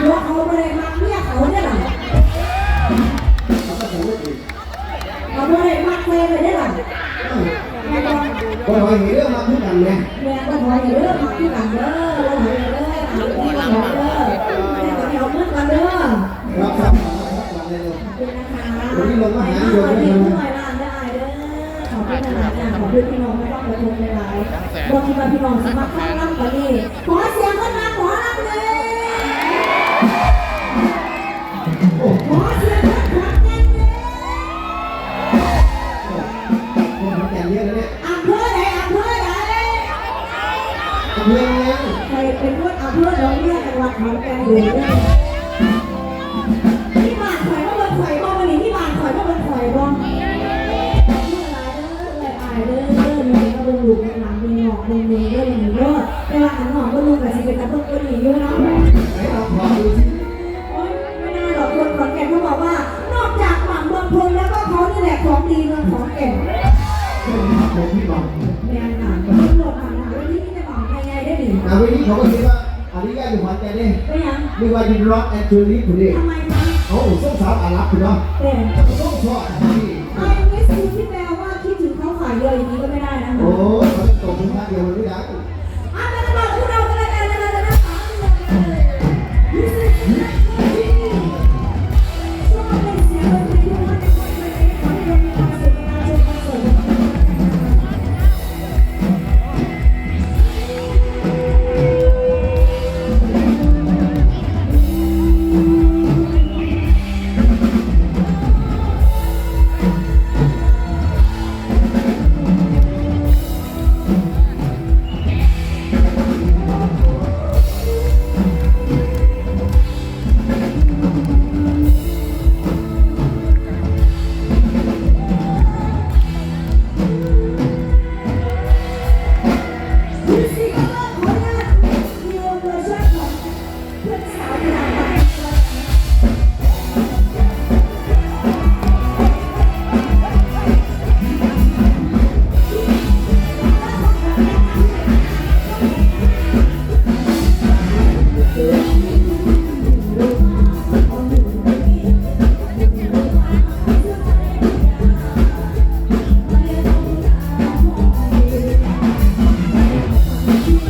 หัวเขาไปเลยมาเมียเขาเนี่ยหรอเขาก็จะไม่ติดเขาไปเลยมาเคยไปได้หรอก็ก็คอยเห็นเรื่อมาพูดกันไงแม่ก็คอยเด้อมาที่กันเด้อเราหายเด้อหายที่มาเด้อแม่ก็เดี๋ยวเมื่อกันเด้อรับทราบรับทราบเลยเลยเป็นนะคะวันนี้ลงมาหาอโยยู่มที่เลยผู้ใหญ่บ้านได้เด้อขอบคุณนาดนี้ขอบคุณพี่น้องไม่ต้องกระทงในไลน์บอกที่ว่าพี่น้องสมัครเข้ารับกันนี่ขอ เป็นคนอำเภอหนองเรียจันหวัดขอนแก่นอยู่เนี่ยที่บ้านถอยว่าเป็นถอยบ่วันนี้ที่บ้านถอยว่าเป็นถอยบ่เมื่อไรเด้อเลยอายเด้อมีก็เบิ่งดูกหลังมีหงอกมีเมย์เด้อมีเด้อนเวลาอันหงอกก็ลูกับสิเป็นตะเบิ่งก็ดีอยู่เอันนี้ก็อยู่ขอนแก่นเนี่ยไม่ยังมีว่ายินร็อกแอนด์จูรี่คุณดิทำไมคะเขาอุ้มสาวอารับคุณเนาะแต่ต้องชอบที่ไอ้มิสยูที่แปลว่าคิดถึงเขาขายเยอะอย่างนี้ก็ไม่ได้นะโอ้คะเขาตกเป็นพระเดียวมันไม่ได้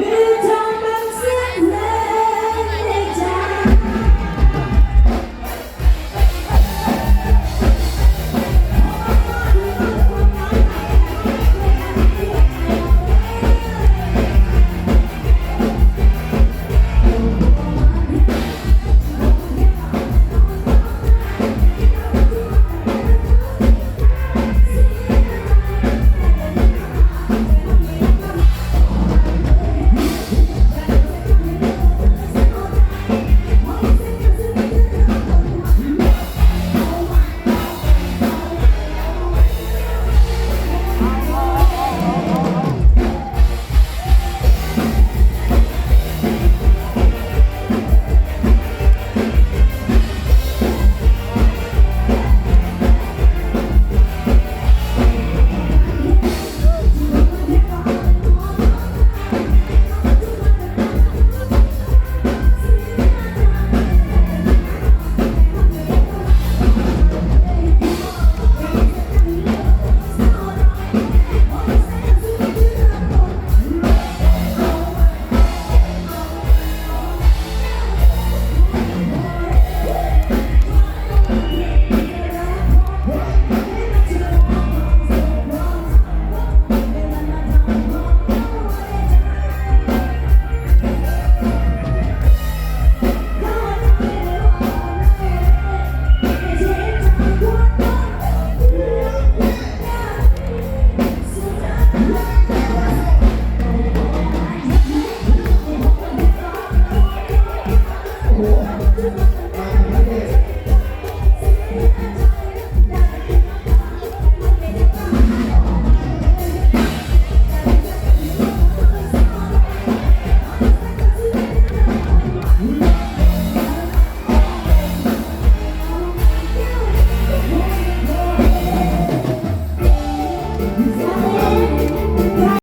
Yeah.